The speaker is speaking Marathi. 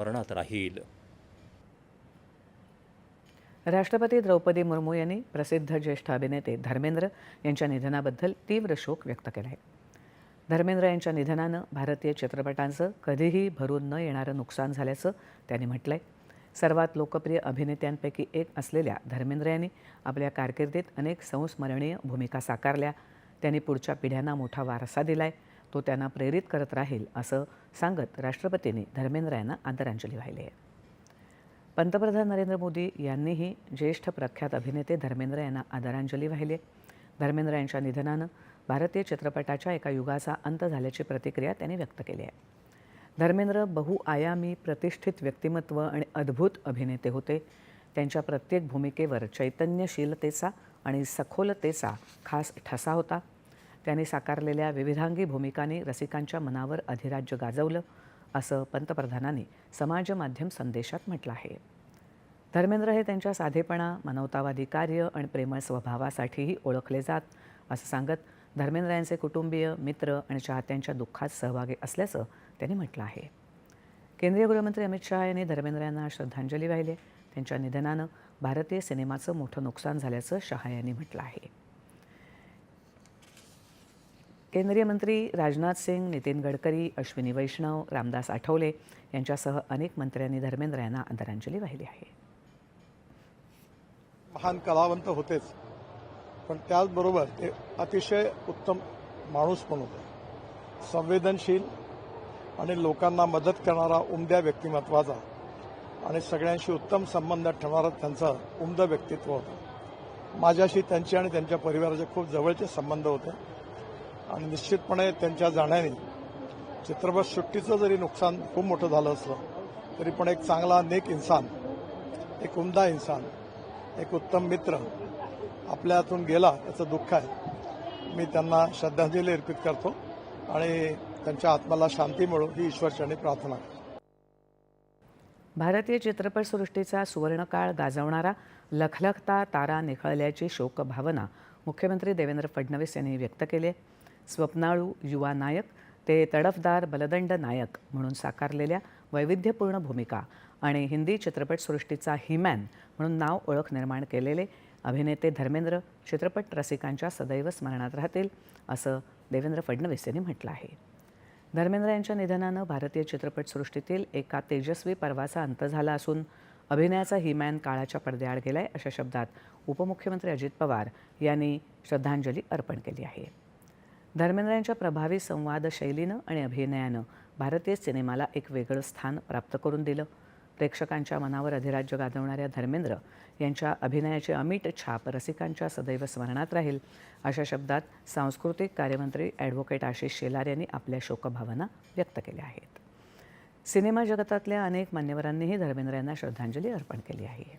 स्मरणात राहील. राष्ट्रपती द्रौपदी मुर्मू यांनी प्रसिद्ध ज्येष्ठ अभिनेते धर्मेंद्र यांच्या निधनाबद्दल तीव्र शोक व्यक्त केला आहे धर्मेंद्र यांच्या निधनानं भारतीय चित्रपटांचं कधीही भरून न येणारं नुकसान झाल्याचं त्यांनी म्हटलं आहे सर्वात लोकप्रिय अभिनेत्यांपैकी एक असलेल्या धर्मेंद्र यांनी आपल्या कारकिर्दीत अनेक संस्मरणीय भूमिका साकारल्या. त्यांनी पुढच्या पिढ्यांना मोठा वारसा दिलाय. तो त्यांना प्रेरित करत राहील असं सांगत राष्ट्रपतींनी धर्मेंद्र यांना आदरांजली वाहिली आहे. पंतप्रधान नरेंद्र मोदी यांनीही ज्येष्ठ प्रख्यात अभिनेते धर्मेंद्र यांना आदरांजली वाहिली आहे. धर्मेंद्र यांच्या निधनानं भारतीय चित्रपटाच्या एका युगाचा अंत झाल्याची प्रतिक्रिया त्यांनी व्यक्त केली आहे. धर्मेंद्र बहुआयामी प्रतिष्ठित व्यक्तिमत्व आणि अद्भुत अभिनेते होते. त्यांच्या प्रत्येक भूमिकेवर चैतन्यशीलतेचा आणि सखोलतेचा खास ठसा होता. त्यांनी साकारलेल्या विविधांगी भूमिकांनी रसिकांच्या मनावर अधिराज्य गाजवलं असं पंतप्रधानांनी समाज माध्यम संदेशात म्हटलं आहे. धर्मेंद्र हे त्यांच्या साधेपणा मानवतावादी कार्य आणि प्रेमळ स्वभावासाठीही ओळखले जात असं सांगत धर्मेंद्र यांचे कुटुंबीय मित्र आणि चाहत्यांच्या दुःखात सहभागी असल्याचं त्यांनी म्हटलं आहे. केंद्रीय गृहमंत्री अमित शहा यांनी धर्मेंद्र यांना श्रद्धांजली वाहिली त्यांच्या निधनानं भारतीय सिनेमाचं मोठं नुकसान झाल्याचं शहा यांनी म्हटलं आहे. केंद्रीय मंत्री राजनाथ सिंग नितीन गडकरी अश्विनी वैष्णव रामदास आठवले यांच्यासह अनेक मंत्र्यांनी धर्मेंद्र यांना आदरांजली वाहिली आहे. महान कलावंत होतेच पण त्याचबरोबर ते अतिशय उत्तम माणूस पण होते. संवेदनशील आणि लोकांना मदत करणारा उमद्या व्यक्तिमत्वाचा आणि सगळ्यांशी उत्तम संबंध ठेवणारा त्यांचं उमदं व्यक्तित्व होतं. माझ्याशी त्यांचे आणि त्यांच्या परिवाराचे खूप जवळचे संबंध होते. आणि निश्चितपणे त्यांच्या जाण्याने चित्रपटसृष्टीचं जरी नुकसान खूप मोठं झालं असलं तरी पण एक चांगला नेक इन्सान एक उमदा इन्सान एक उत्तम मित्र आपल्यातून गेला त्याचं दुःख आहे मी त्यांना श्रद्धांजली अर्पित करतो आणि त्यांच्या आत्म्याला शांती मिळो ही ईश्वरचरणी प्रार्थना करतो भारतीय चित्रपटसृष्टीचा सुवर्णकाळ गाजवणारा लखलखता तारा निखळल्याची शोकभावना मुख्यमंत्री देवेंद्र फडणवीस यांनी व्यक्त केली आहे. स्वप्नाळू युवा नायक ते तडफदार बलदंड नायक म्हणून साकारलेल्या वैविध्यपूर्ण भूमिका आणि हिंदी चित्रपटसृष्टीचा हिमॅन म्हणून नाव ओळख निर्माण केलेले अभिनेते धर्मेंद्र चित्रपट रसिकांच्या सदैव स्मरणात राहतील असं देवेंद्र फडणवीस यांनी म्हटलं आहे. धर्मेंद्र यांच्या निधनानं भारतीय चित्रपटसृष्टीतील एका तेजस्वी पर्वाचा अंत झाला असून अभिनयाचा हिमॅन काळाच्या पडद्याआड गेलाय अशा शब्दात उपमुख्यमंत्री अजित पवार यांनी श्रद्धांजली अर्पण केली आहे. धर्मेंद्र यांच्या प्रभावी संवाद शैलीनं आणि अभिनयानं भारतीय सिनेमाला एक वेगळं स्थान प्राप्त करून दिलं. प्रेक्षकांच्या मनावर अधिराज्य गाजवणाऱ्या धर्मेंद्र यांच्या अभिनयाची अमिट छाप रसिकांच्या सदैव स्मरणात राहील. अशा शब्दात सांस्कृतिक कार्यमंत्री ॲडव्होकेट आशिष शेलार यांनी आपल्या शोकभावना व्यक्त केल्या आहेत. सिनेमा जगतातल्या अनेक मान्यवरांनीही धर्मेंद्र यांना श्रद्धांजली अर्पण केली आहे.